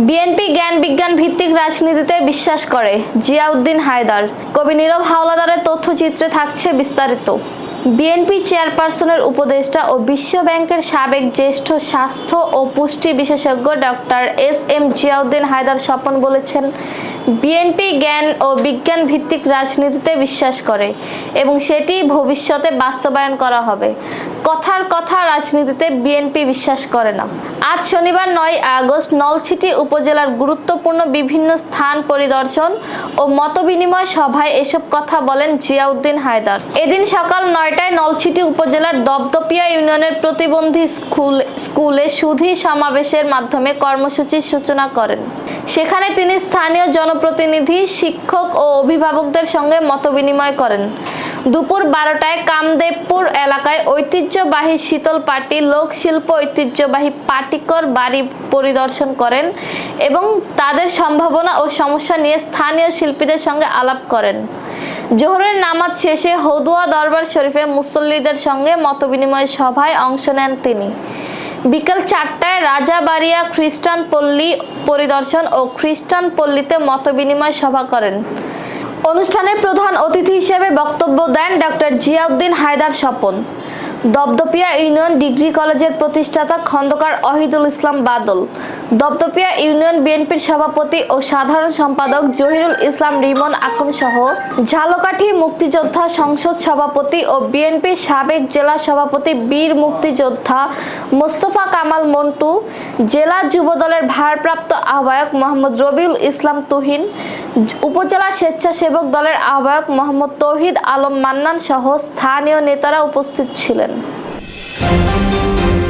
BNP জ্ঞান বিজ্ঞান ভিত্তিক রাজনীতিতে বিশ্বাস করে, জিয়াউদ্দিন হায়দার। কবি নীরব হাওলাদারের তথ্যচিত্রে থাকছে বিস্তারিত। বিএনপি চেয়ারপারসনের উপদেষ্টা ও বিশ্ব ব্যাংকের সাবেক জ্যেষ্ঠ স্বাস্থ্য ও পুষ্টি বিশেষজ্ঞ doctor S M Ziauddin Haider Swapan বলেছেন বিএনপি জ্ঞান ও বিজ্ঞান ভিত্তিক রাজনীতিতে বিশ্বাস করে এবং সেটি ভবিষ্যতে বাস্তবায়ন করা হবে। কথার কথা রাজনীতিতে বিএনপি বিশ্বাস করে না। আজ শনিবার নয় আগস্ট নলছিটি উপজেলার গুরুত্বপূর্ণ বিভিন্ন স্থান পরিদর্শন ও মতবিনিময় সভায় এসব কথা বলেন জিয়াউদ্দিন হায়দার। এদিন সকাল নয়টায় নলছিটি উপজেলার দপদপিয়া ইউনিয়নের প্রতিবন্ধী স্কুল, স্কুলে সুধী সমাবেশের মাধ্যমে কর্মসূচির সূচনা করেন। সেখানে তিনি স্থানীয় জনপ্রতিনিধি, শিক্ষক ও অভিভাবকদের সঙ্গে মতবিনিময় করেন। দুপুর বারোটায় কামদেবপুর এলাকায় ঐতিহ্যবাহী শীতল পাটি লোকশিল্প ঐতিহ্যবাহী পাটিকর বাড়ি পরিদর্শন করেন এবং তাদের সম্ভাবনা ও সমস্যা নিয়ে স্থানীয় শিল্পীদের সঙ্গে আলাপ করেন। জোহরের নামাজ শেষে হদুয়া দরবার শরীফে মুসল্লিদের সঙ্গে মতবিনিময় সভায় অংশ নেন তিনি। বিকেল চারটায় রাজাবাড়িয়া খ্রিস্টান পল্লী পরিদর্শন ও খ্রিস্টান পল্লীতে মতবিনিময় সভা করেন। অনুষ্ঠানে প্রধান অতিথি হিসেবে বক্তব্য দেন doctor Ziauddin Haider Swapan. Dapdapia union degree কলেজের প্রতিষ্ঠাতা খন্দকার অহিদুল ইসলাম বাদল দপদপিয়া ইউনিয়ন বিএনপির সভাপতি ও সাধারণ সম্পাদক জহিরুল ইসলাম রিমন আখম সহ ঝালকাঠি মুক্তিযোদ্ধা সংসদ সভাপতি ও বিএনপির সাবেক জেলা সভাপতি বীর মুক্তিযোদ্ধা মোস্তফা কামাল মন্টু, জেলা যুবদলের ভারপ্রাপ্ত আহ্বায়ক মোহাম্মদ রবিউল ইসলাম তুহিন, উপজেলা স্বেচ্ছাসেবক দলের আহ্বায়ক মোহাম্মদ তৌহিদ আলম মান্নান সহ স্থানীয় নেতারা উপস্থিত ছিলেন। tận